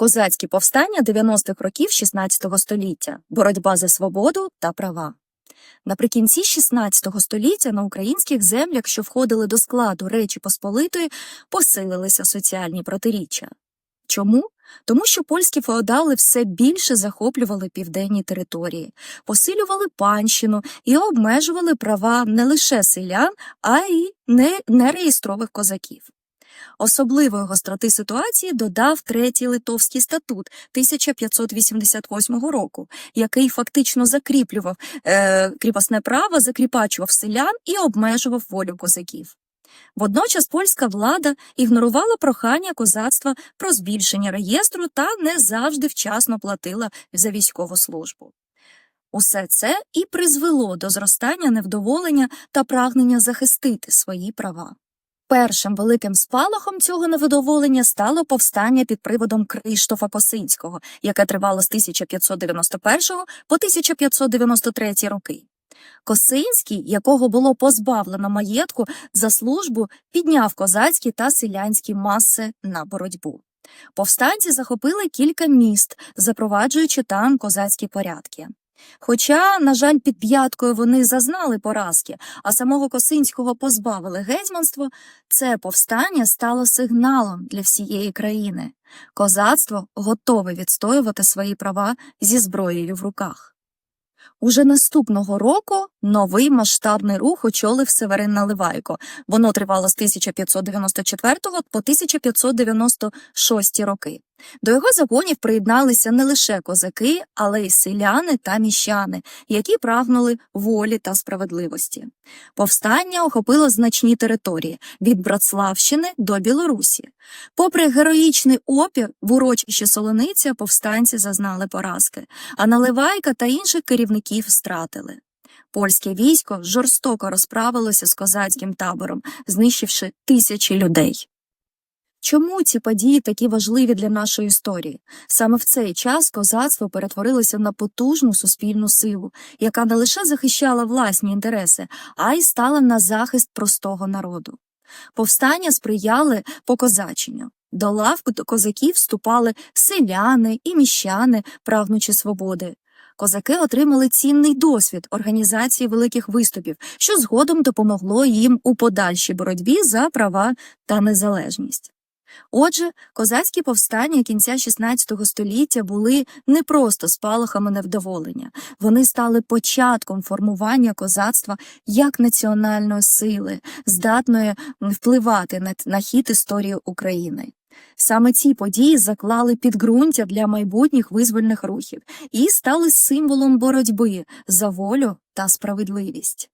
Козацькі повстання 90-х років 16 століття, боротьба за свободу та права. Наприкінці 16 століття на українських землях, що входили до складу Речі Посполитої, посилилися соціальні протиріччя. Чому? Тому що польські феодали все більше захоплювали південні території, посилювали панщину і обмежували права не лише селян, а й нереєстрових козаків. Особливої гостроти ситуації додав третій литовський статут 1588 року, який фактично закріплював е, кріпосне право, закріпачував селян і обмежував волю козаків. Водночас польська влада ігнорувала прохання козацтва про збільшення реєстру та не завжди вчасно платила за військову службу. Усе це і призвело до зростання невдоволення та прагнення захистити свої права. Першим великим спалахом цього невдоволення стало повстання під приводом Криштофа Косинського, яке тривало з 1591 по 1593 роки. Косинський, якого було позбавлено маєтку за службу, підняв козацькі та селянські маси на боротьбу. Повстанці захопили кілька міст, запроваджуючи там козацькі порядки. Хоча, на жаль, під п'яткою вони зазнали поразки, а самого Косинського позбавили гетьманство, це повстання стало сигналом для всієї країни. Козацтво готове відстоювати свої права зі зброєю в руках. Уже наступного року новий масштабний рух очолив Северин Наливайко. Воно тривало з 1594 по 1596 роки. До його загонів приєдналися не лише козаки, але й селяни та міщани, які прагнули волі та справедливості. Повстання охопило значні території від Братславщини до Білорусі. Попри героїчний опір в урочищі Солониця повстанці зазнали поразки, а Наливайка та інших керівників стратили. Польське військо жорстоко розправилося з козацьким табором, знищивши тисячі людей. Чому ці події такі важливі для нашої історії? Саме в цей час козацтво перетворилося на потужну суспільну силу, яка не лише захищала власні інтереси, а й стала на захист простого народу. Повстання сприяли покозаченню. До лав козаків вступали селяни і міщани, прагнучи свободи. Козаки отримали цінний досвід організації великих виступів, що згодом допомогло їм у подальшій боротьбі за права та незалежність. Отже, козацькі повстання кінця XVI століття були не просто спалахами невдоволення, вони стали початком формування козацтва як національної сили, здатної впливати на, на хід історії України. Саме ці події заклали підґрунтя для майбутніх визвольних рухів і стали символом боротьби за волю та справедливість.